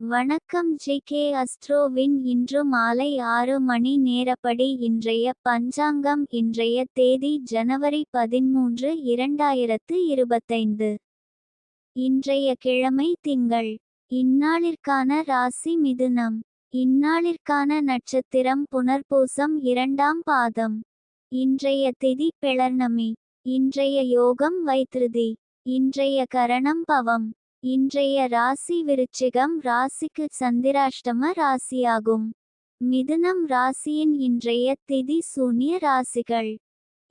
வணக்கம் G K அஸ்ட்ரோவின் இன்று மாலை ஆறு மணி நேரப்படி இன்றைய பஞ்சாங்கம் இன்றைய தேதி ஜனவரி பதிமூன்று இரண்டாயிரத்து இருபத்தைந்து. இன்றைய கிழமை திங்கள். இந்நாளிற்கான ராசி மிதுனம். இந்நாளிற்கான நட்சத்திரம் புனர்பூசம் இரண்டாம் பாதம். இன்றைய திதி பிளர்ணமி இன்றைய யோகம் வைத்திருதி இன்றைய கரணம் பவம். இன்றைய ராசி விருச்சிகம் ராசிக்கு சந்திராஷ்டம ராசியாகும். மிதுனம் ராசியின் இன்றைய திதி சூன்ய ராசிகள்.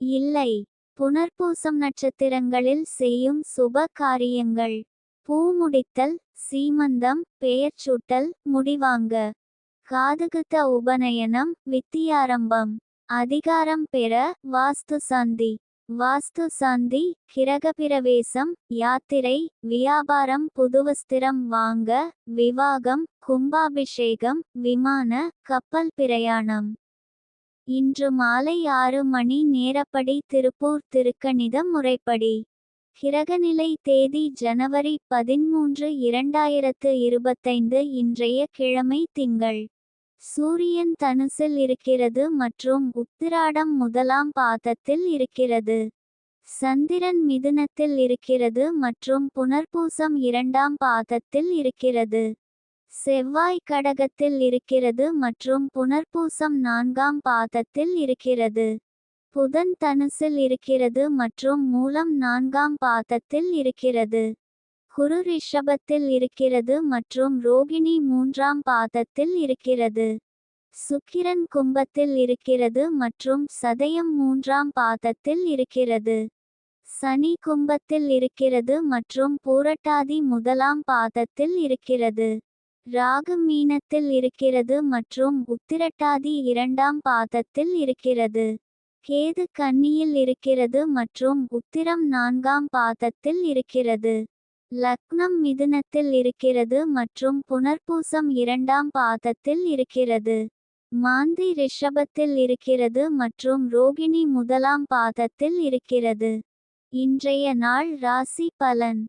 இல்லை புனர்பூசம் நட்சத்திரங்களில் செய்யும் சுப காரியங்கள். பூ முடித்தல் சீமந்தம் பெயர் சூட்டல் முடிவாங்க. காதுகுத்த உபநயனம் வித்தியாரம்பம். அதிகாரம் பெற வாஸ்து சந்தி. வாஸ்து சாந்தி கிரகப்பிரவேசம் யாத்திரை வியாபாரம் புதுவஸ்திரம் வாங்க விவாகம் கும்பாபிஷேகம் விமான கப்பல் பிரயாணம். இன்று மாலை ஆறு மணி நேரப்படி திருப்பூர் திருக்கணிதம் முறைப்படி. கிரகநிலை தேதி ஜனவரி பதிமூன்று இரண்டாயிரத்து இருபத்தைந்து இன்றைய கிழமை திங்கள். சூரியன் தனுசில் இருக்கிறது மற்றும் உத்திராடம் முதலாம் பாதத்தில் இருக்கிறது. சந்திரன் மிதுனத்தில் இருக்கிறது மற்றும் புனர்பூசம் இரண்டாம் பாதத்தில் இருக்கிறது. செவ்வாய் கடகத்தில் இருக்கிறது மற்றும் புனர்பூசம் நான்காம் பாதத்தில் இருக்கிறது. புதன் தனுசில் இருக்கிறது மற்றும் மூலம் நான்காம் பாதத்தில் இருக்கிறது. குரு ரிஷபத்தில் இருக்கிறது மற்றும் ரோகிணி மூன்றாம் பாதத்தில் இருக்கிறது. சுக்கிரன் கும்பத்தில் இருக்கிறது மற்றும் சதயம் மூன்றாம் பாதத்தில் இருக்கிறது. சனி கும்பத்தில் இருக்கிறது மற்றும் பூரட்டாதி முதலாம் பாதத்தில் இருக்கிறது. ராகு மீனத்தில் இருக்கிறது மற்றும் உத்திரட்டாதி இரண்டாம் பாதத்தில் இருக்கிறது. கேது கன்னியில் இருக்கிறது மற்றும் உத்திரம் நான்காம் பாதத்தில் இருக்கிறது. லக்னம் மிதுனத்தில் இருக்கிறது மற்றும் புனர்பூசம் இரண்டாம் பாதத்தில் இருக்கிறது. மாந்தி ரிஷபத்தில் இருக்கிறது மற்றும் ரோகிணி முதலாம் பாதத்தில் இருக்கிறது. இன்றைய நாள் ராசி பலன்.